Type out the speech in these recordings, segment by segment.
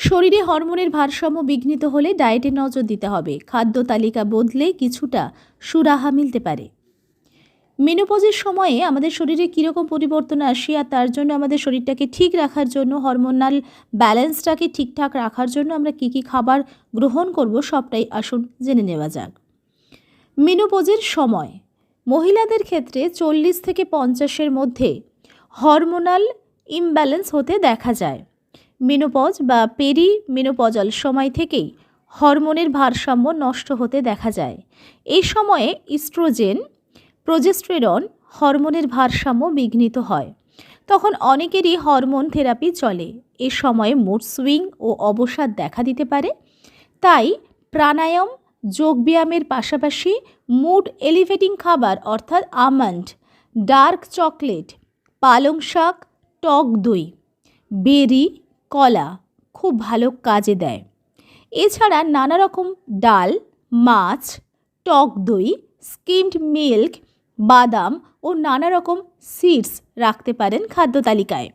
শরীরে হরমোনের ভারসাম্য বিঘ্নিত হলে ডায়েটে নজর দিতে হবে। খাদ্য তালিকা বদলে কিছুটা সুরাহা মিলতে পারে। মেনোপজের সময়ে আমাদের শরীরে কীরকম পরিবর্তন আসে আর তার জন্য আমাদের শরীরটাকে ঠিক রাখার জন্য, হরমোনাল ব্যালেন্সটাকে ঠিকঠাক রাখার জন্য আমরা কী কী খাবার গ্রহণ করব সবটাই আসুন জেনে নেওয়া যাক। মেনোপজের সময় মহিলাদের ক্ষেত্রে চল্লিশ থেকে পঞ্চাশের মধ্যে হরমোনাল ইমব্যালেন্স হতে দেখা যায়। মেনোপজ বা পেরি মেনোপজাল সময় থেকেই হরমোনের ভারসাম্য নষ্ট হতে দেখা যায়। এই সময়ে ইস্ট্রোজেন প্রোজেস্টেরন হরমোনের ভারসাম্য বিঘ্নিত হয়। তখন অনেকেরই হরমোন থেরাপি চলে। এ সময়ে মুড সুইং ও অবসাদ দেখা দিতে পারে। তাই প্রাণায়াম, যোগব্যায়ামের পাশাপাশি মুড এলিভেটিং খাবার অর্থাৎ আমন্ড ডার্ক চকলেট পালং শাক, টক দই বেরি কলা খুব ভালো কাজে দেয়। এছাড়া নানা রকম ডাল, মাছ, টক দই, স্কিমড মিল্ক, বাদাম ও নানা রকম সিডস রাখতে পারেন খাদ্য তালিকায়।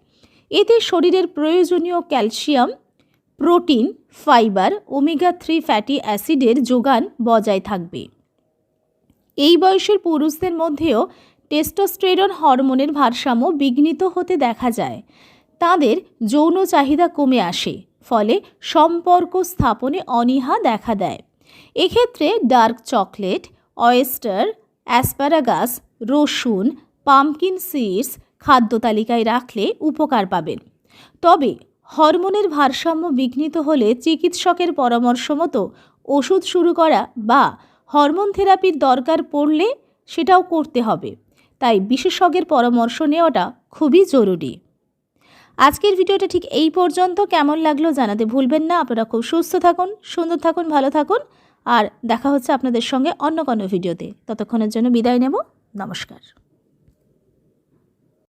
এতে শরীরের প্রয়োজনীয় calcium, protein, fibre, omega three fatty অ্যাসিডের যোগান বজায় থাকবে। এই বয়সের পুরুষদের মধ্যেও টেস্টোস্টেরন হরমোনের ভারসাম্য বিঘ্নিত হতে দেখা যায়। তাদের যৌন চাহিদা কমে আসে, ফলে সম্পর্ক স্থাপনে অনীহা দেখা দেয়। এক্ষেত্রে ডার্ক চকলেট, অয়েস্টার অ্যাসপ্যারাগাস রসুন পামকিন সিডস খাদ্য তালিকায় রাখলে উপকার পাবেন। তবে হরমোনের ভারসাম্য বিঘ্নিত হলে চিকিৎসকের পরামর্শ মতো ওষুধ শুরু করা বা হরমোন থেরাপির দরকার পড়লে সেটাও করতে হবে। তাই বিশেষজ্ঞের পরামর্শ নেওয়াটা খুবই জরুরি। আজকের ভিডিওটা ঠিক এই পর্যন্ত। কেমন লাগল জানাতে ভুলবেন না। আপনারা খুব সুস্থ থাকুন, সুন্দর থাকুন, ভালো থাকুন। আর দেখা হচ্ছে আপনাদের সঙ্গে অন্য কোনো ভিডিওতে। ততক্ষণের জন্য বিদায় নেব। নমস্কার।